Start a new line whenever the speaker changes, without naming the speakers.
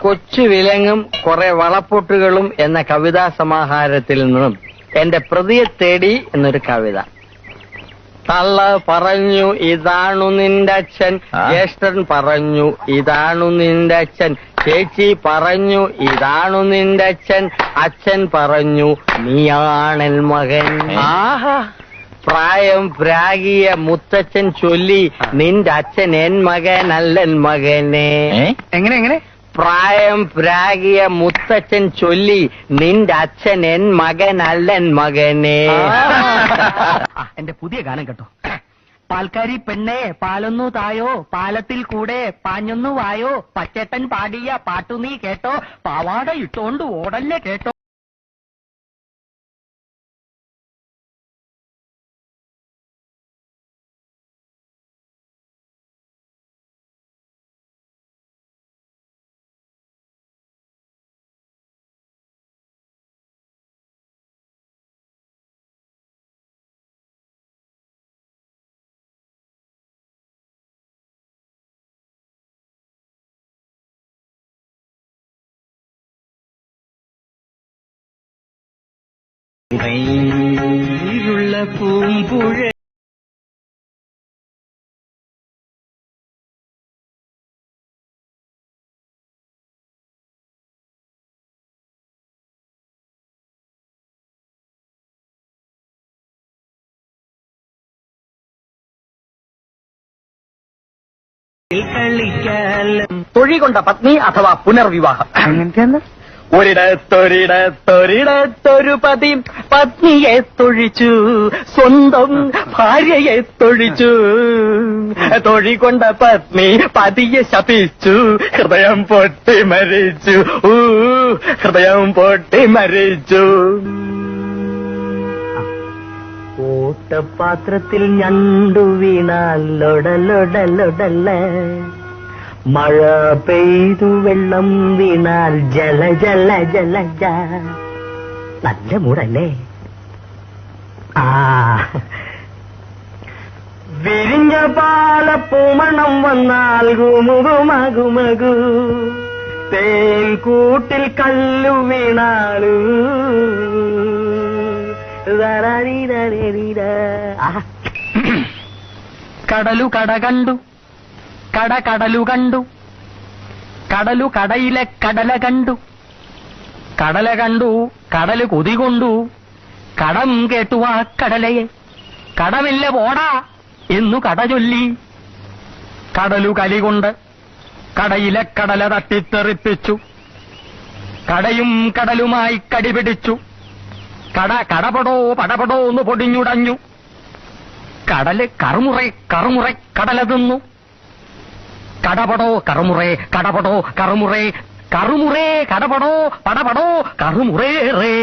കൊച്ചു വിലങ്ങും കുറെ വളപ്പൊട്ടുകളും എന്ന കവിതാ സമാഹാരത്തിൽ നിന്നും എന്റെ പ്രതിയെ തേടി എന്നൊരു കവിത. തള്ള പറഞ്ഞു ഇതാണു നിന്റെ അച്ഛൻ? ജ്യേഷ്ഠൻ പറഞ്ഞു ഇതാണു നിന്റെ അച്ഛൻ. ചേച്ചി പറഞ്ഞു ഇതാണു നിന്റെ അച്ഛൻ. അച്ഛൻ പറഞ്ഞു നീയാണൽ മകൻ.
ആഹാ.
പ്രായം പ്രാഗിയ മുത്തച്ഛൻ ചൊല്ലി നിന്റെ അച്ഛൻ എൻ മകനല്ലൻ മകനെ?
എങ്ങനെ എങ്ങനെ?
പ്രായം പ്രാഗിയ മുത്തച്ഛൻ ചൊല്ലി നിന്റെ അച്ഛൻ എൻ മകൻ മകനല്ലൻ മകനെ.
എന്റെ പുതിയ ഗാനം കേട്ടോ. പാൽക്കാരി പെണ്ണെ പാലൊന്നു തായോ പാലത്തിൽ കൂടെ പാഞ്ഞൊന്നു വായോ പച്ചേട്ടൻ പാടിയ പാട്ടു നീ കേട്ടോ പാവാട ഇട്ടോണ്ട് ഓടല്ലേ കേട്ടോ. ഉള്ള പൂമ്പുഴ കളിക്കാലം.
തൊഴി പത്നി അഥവാ പുനർവിവാഹം. ഒരിടത്തൊരിടത്തൊരിടത്തൊരു പതി. പത്നിയെ തൊഴിച്ചു സ്വന്തം ഭാര്യയെ തൊഴിച്ചു. തൊഴികൊണ്ട പത്നി പതിയെ ശപിച്ചു. ഹൃദയം പൊട്ടി മരിച്ചു. ഊ ഹൃദയം പൊട്ടി മരിച്ചു. ഓട്ടപാത്രത്തിൽ ഞണ്ടു വീണാൽ ലൊടലൊടലൊടല്ല മഴ പെയ്തു വെള്ളം വീണാൽ ജല ജല ജല നല്ല മൂടല്ലേ? ആ. വിരിഞ്ഞ പാല പൂമണം വന്നാൽ ഗുമുകുമകുമകു. തേൻ കൂട്ടിൽ കല്ലു വീണാളു.
കടലു കട കണ്ടു. കട കടലു കണ്ടു. കടലു കടയിലെ കടല കണ്ടു. കടല കണ്ടു കടൽ കൊതികൊണ്ടു കടം കേട്ടു ആ കടലയെ. കടമില്ല പോടാ എന്നു കട ചൊല്ലി. കടലു കലികൊണ്ട് കടയിലെ കടല തട്ടിത്തെറിപ്പിച്ചു. കടയും കടലുമായി കടിപിടിച്ചു കട കടപടോ പടപടോ എന്ന് പൊടിഞ്ഞുടഞ്ഞു. കടൽ കറുമുറ കറുമുറ കടല തിന്നു. കടപടോ കറുമുറേ കടപടോ കറുമുറേ കറുമുറേ കടപടോ പടപടോ കറുമുറേ റേ.